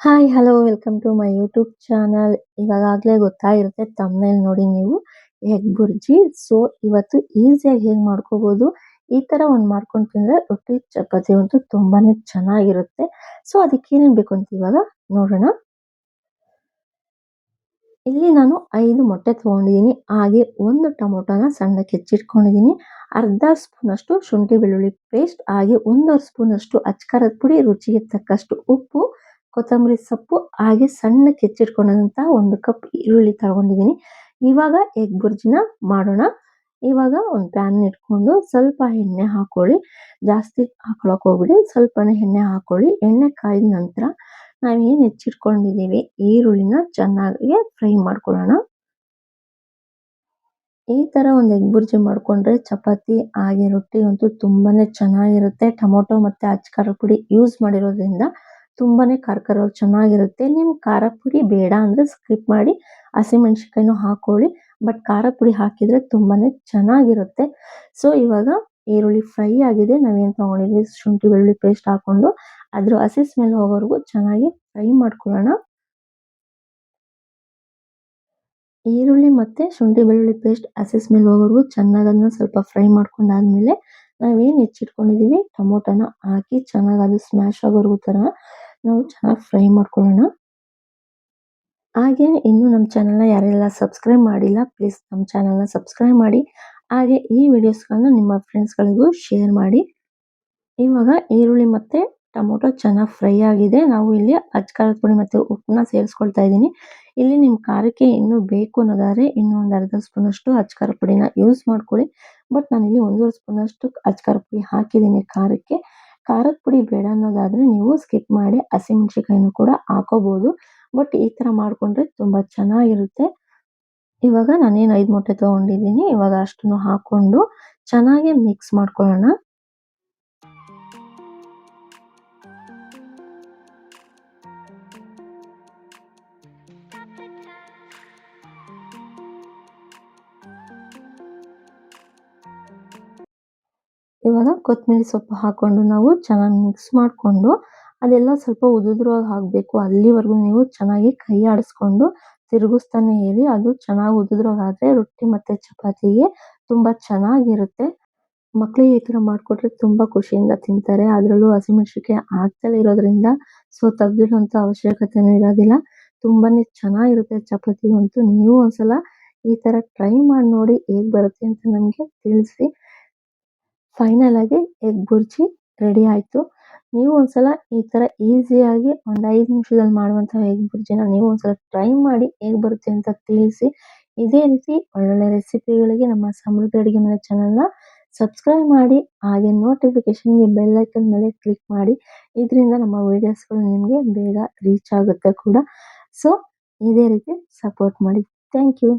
Hi hello welcome to my YouTube channel ಇವಾಗಲೇ ಗೊತ್ತಾಗಿರುತ್ತೆ ತಮ್ಮನೇಲಿ ನೋಡಿ ನೀವು. ಎಗ್ ಬುರ್ಜಿ ಸೊ ಇವತ್ತು ಈಸಿಯಾಗಿ ಹೇಗೆ ಮಾಡ್ಕೋಬಹುದು ಈ ತರ ಒಂದು ಮಾಡ್ಕೊಂಡು ತಿಂದರೆ ರೊಟ್ಟಿ, ಚಪಾತಿ ಅಂತೂ ತುಂಬಾನೇ ಚೆನ್ನಾಗಿರುತ್ತೆ. ಸೊ ಅದಕ್ಕೆ ಏನೇನು ಬೇಕು ಅಂತ ಇವಾಗ ನೋಡೋಣ. ಇಲ್ಲಿ ನಾನು ಐದು ಮೊಟ್ಟೆ ತಗೊಂಡಿದ್ದೀನಿ. ಹಾಗೆ ಒಂದು ಟೊಮೊಟೊನ ಸಣ್ಣಕ್ಕೆ ಹೆಚ್ಚಿಟ್ಕೊಂಡಿದ್ದೀನಿ. ಅರ್ಧ ಸ್ಪೂನ್ ಅಷ್ಟು ಶುಂಠಿ ಬೆಳ್ಳುಳ್ಳಿ ಪೇಸ್ಟ್ ಹಾಗೆ ಒಂದೂವರೆ ಸ್ಪೂನ್ ಅಷ್ಟು ಅಚ್ಕಾರದ ಪುಡಿ, ರುಚಿಗೆ ತಕ್ಕಷ್ಟು ಉಪ್ಪು. ಕೊತ್ತಂಬರಿ ಸೊಪ್ಪು ಹಾಗೆ ಸಣ್ಣ ಕೆಚ್ಚಿಟ್ಕೊಂಡಂಥ ಒಂದು ಕಪ್ ಈರುಳ್ಳಿ ತಗೊಂಡಿದ್ದೀನಿ. ಇವಾಗ ಎಗ್ ಬುರ್ಜಿನ ಮಾಡೋಣ. ಇವಾಗ ಒಂದು ಪ್ಯಾನ್ ಇಟ್ಕೊಂಡು ಸ್ವಲ್ಪ ಎಣ್ಣೆ ಹಾಕೊಳ್ಳಿ. ಜಾಸ್ತಿ ಹಾಕೊಳಕ್ ಹೋಗ್ಬಿಡಿ. ಸ್ವಲ್ಪನೇ ಎಣ್ಣೆ ಹಾಕೊಳ್ಳಿ. ಎಣ್ಣೆ ಕಾಯ್ದ ನಂತರ ನಾವೇನು ಹೆಚ್ಚಿಟ್ಕೊಂಡಿದ್ದೀವಿ? ಈರುಳ್ಳಿನ ಚೆನ್ನಾಗಿ ಫ್ರೈ ಮಾಡ್ಕೊಳ್ಳೋಣ. ಈ ತರ ಒಂದು ಎಗ್ ಬುರ್ಜಿ ಮಾಡ್ಕೊಂಡ್ರೆ ಚಪಾತಿ, ಹಾಗೆ ರೊಟ್ಟಿ ಅಂತೂ ತುಂಬಾನೇ ಚೆನ್ನಾಗಿರುತ್ತೆ. ಟೊಮೊಟೊ ಮತ್ತೆ ಅಚ್ಕಾರ ಪುಡಿ ಯೂಸ್ ಮಾಡಿರೋದ್ರಿಂದ ತುಂಬಾನೇ ಖಾರ ಚೆನ್ನಾಗಿರುತ್ತೆ. ನಿಮ್ ಖಾರ ಪುಡಿ ಬೇಡ ಅಂದ್ರೆ ಸ್ಕಿಪ್ ಮಾಡಿ. ಹಸಿಮೆಣಸಿನಕಾಯಿನೂ ಹಾಕೊಳ್ಳಿ. ಬಟ್ ಖಾರ ಪುಡಿ ಹಾಕಿದ್ರೆ ತುಂಬಾನೇ ಚೆನ್ನಾಗಿರುತ್ತೆ. ಸೊ, ಇವಾಗ ಈರುಳ್ಳಿ ಫ್ರೈ ಆಗಿದೆ. ನಾವೇನು ತಗೊಂಡಿದ್ವಿ? ಶುಂಠಿ, ಬೆಳ್ಳುಳ್ಳಿ ಪೇಸ್ಟ್ ಹಾಕೊಂಡು ಅದ್ರ ಹಸಿ ಸ್ಮೆಲ್ ಹೋಗೋವರೆಗೂ ಚೆನ್ನಾಗಿ ಫ್ರೈ ಮಾಡ್ಕೊಳ್ಳೋಣ. ಈರುಳ್ಳಿ ಮತ್ತೆ ಶುಂಠಿ, ಬೆಳ್ಳುಳ್ಳಿ ಪೇಸ್ಟ್ ಹಸಿ ಸ್ಮೆಲ್ ಹೋಗೋವರೆಗೂ ಚೆನ್ನಾಗಿ ಅದನ್ನ ಸ್ವಲ್ಪ ಫ್ರೈ ಮಾಡ್ಕೊಂಡಾದ್ಮೇಲೆ ನಾವೇನು ಹೆಚ್ಚಿಟ್ಕೊಂಡಿದ್ದೀವಿ ಟೊಮೊಟೊನ ಹಾಕಿ ಚೆನ್ನಾಗಿ ಅದು ಸ್ಮ್ಯಾಶ್ ಆಗೋರ್ಗು ತರ ನಾವು ಚೆನ್ನಾಗಿ ಫ್ರೈ ಮಾಡ್ಕೊಳ್ಳೋಣ. ಹಾಗೆ ಇನ್ನು ನಮ್ಮ ಚಾನಲ್ನ ಯಾರೆಲ್ಲ ಸಬ್ಸ್ಕ್ರೈಬ್ ಮಾಡಿಲ್ಲ ಪ್ಲೀಸ್ ನಮ್ಮ ಚಾನಲ್ನ ಸಬ್ಸ್ಕ್ರೈಬ್ ಮಾಡಿ. ಹಾಗೆ ಈ ವಿಡಿಯೋಸ್ಗಳನ್ನ ನಿಮ್ಮ ಫ್ರೆಂಡ್ಸ್ಗಳಿಗೂ ಶೇರ್ ಮಾಡಿ. ಇವಾಗ ಈರುಳ್ಳಿ ಮತ್ತೆ ಟೊಮೊಟೊ ಚೆನ್ನಾಗಿ ಫ್ರೈ ಆಗಿದೆ. ನಾವು ಇಲ್ಲಿ ಅಜ್ಕಾರದ ಪುಡಿ ಮತ್ತೆ ಉಪ್ಪನ್ನ ಸೇರಿಸ್ಕೊಳ್ತಾ ಇದ್ದೀನಿ. ಇಲ್ಲಿ ನಿಮ್ಮ ಖಾರಕ್ಕೆ ಇನ್ನೂ ಬೇಕು ಅನ್ನೋದಾದ್ರೆ ಇನ್ನೂ ಒಂದು ಅರ್ಧ ಸ್ಪೂನಷ್ಟು ಅಚ್ಕಾರ ಪುಡಿನ ಯೂಸ್ ಮಾಡ್ಕೊಳ್ಳಿ. ಬಟ್ ನಾನು ಇಲ್ಲಿ ಒಂದೂವರೆ ಸ್ಪೂನಷ್ಟು ಅಚ್ಕಾರ ಪುಡಿ ಹಾಕಿದ್ದೀನಿ ಖಾರಕ್ಕೆ. ಖಾರದ ಪುಡಿ ಬೇಡ ಅನ್ನೋದಾದ್ರೆ ನೀವು ಸ್ಕಿಪ್ ಮಾಡಿ ಹಸಿಮೆಣಸಿನಕಾಯಿನೂ ಕೂಡ ಹಾಕೋಬಹುದು ಬಟ್ ಈ ತರ ಮಾಡ್ಕೊಂಡ್ರೆ ತುಂಬಾ ಚೆನ್ನಾಗಿರುತ್ತೆ. ಇವಾಗ ನಾನೇನು ಐದು ಮೊಟ್ಟೆ ತಗೊಂಡಿದ್ದೀನಿ. ಇವಾಗ ಅಷ್ಟನ್ನು ಹಾಕೊಂಡು ಚೆನ್ನಾಗಿ ಮಿಕ್ಸ್ ಮಾಡ್ಕೊಳ್ಳೋಣ. ಇವಾಗ ಕೊತ್ತಂಬರಿ ಸೊಪ್ಪು ಹಾಕೊಂಡು ನಾವು ಚೆನ್ನಾಗಿ ಮಿಕ್ಸ್ ಮಾಡಿಕೊಂಡು ಅದೆಲ್ಲ ಸ್ವಲ್ಪ ಉದುದ್ರವಾಗಿ ಹಾಕಬೇಕು ಅಲ್ಲಿವರೆಗೂ ನೀವು ಚೆನ್ನಾಗಿ ಕೈ ಆಡಿಸ್ಕೊಂಡು ತಿರುಗಿಸ್ತಾನೆ ಇರಿ. ಅದು ಚೆನ್ನಾಗಿ ಉದುದ್ರವಾಗಿ ಆದರೆ ರೊಟ್ಟಿ ಮತ್ತೆ ಚಪಾತಿಗೆ ತುಂಬ ಚೆನ್ನಾಗಿರುತ್ತೆ. ಮಕ್ಕಳಿಗೆ ಈ ಥರ ಮಾಡಿಕೊಟ್ರೆ ತುಂಬ ಖುಷಿಯಿಂದ ತಿಂತಾರೆ. ಅದರಲ್ಲೂ ಹಸಿಮೆಣಸಿನ್ಕಾಯಿ ಆಗ್ತಲೇ ಇರೋದ್ರಿಂದ ಸೊ ತೆಗ್ದಿಡೋಂಥ ಅವಶ್ಯಕತೆನೂ ಇರೋದಿಲ್ಲ. ತುಂಬಾನೇ ಚೆನ್ನಾಗಿರುತ್ತೆ ಚಪಾತಿ ಅಂತೂ ನೀವು ಒಂದ್ಸಲ ಈ ಥರ ಟ್ರೈ ಮಾಡಿ ನೋಡಿ ಹೇಗೆ ಬರುತ್ತೆ ಅಂತ ನಮಗೆ ತಿಳಿಸಿ. ಫೈನಲ್ ಆಗಿ ಎಗ್ ಬುರ್ಜಿ ರೆಡಿ ಆಯಿತು. ನೀವು ಒಂದ್ಸಲ ಈ ಥರ ಈಸಿಯಾಗಿ ಒಂದು ಐದು ನಿಮಿಷದಲ್ಲಿ ಮಾಡುವಂತಹ ಎಗ್ ಬುರ್ಜಿನ ನೀವು ಒಂದ್ಸಲ ಟ್ರೈ ಮಾಡಿ ಹೇಗೆ ಬರುತ್ತೆ ಅಂತ ತಿಳಿಸಿ. ಇದೇ ರೀತಿ ಒಳ್ಳೊಳ್ಳೆ ರೆಸಿಪಿಗಳಿಗೆ ನಮ್ಮ ಸಮೃದ್ಧ ಅಡುಗೆ ಮನೆ ಚಾನಲ್ನ ಸಬ್ಸ್ಕ್ರೈಬ್ ಮಾಡಿ, ಹಾಗೆ ನೋಟಿಫಿಕೇಷನ್ಗೆ ಬೆಲ್ಲೈಕನ್ ಮೇಲೆ ಕ್ಲಿಕ್ ಮಾಡಿ. ಇದರಿಂದ ನಮ್ಮ ವೀಡಿಯೋಸ್ಗಳು ನಿಮಗೆ ಬೇಗ ರೀಚ್ ಆಗುತ್ತೆ ಕೂಡ. ಸೊ ಇದೇ ರೀತಿ ಸಪೋರ್ಟ್ ಮಾಡಿ. Thank you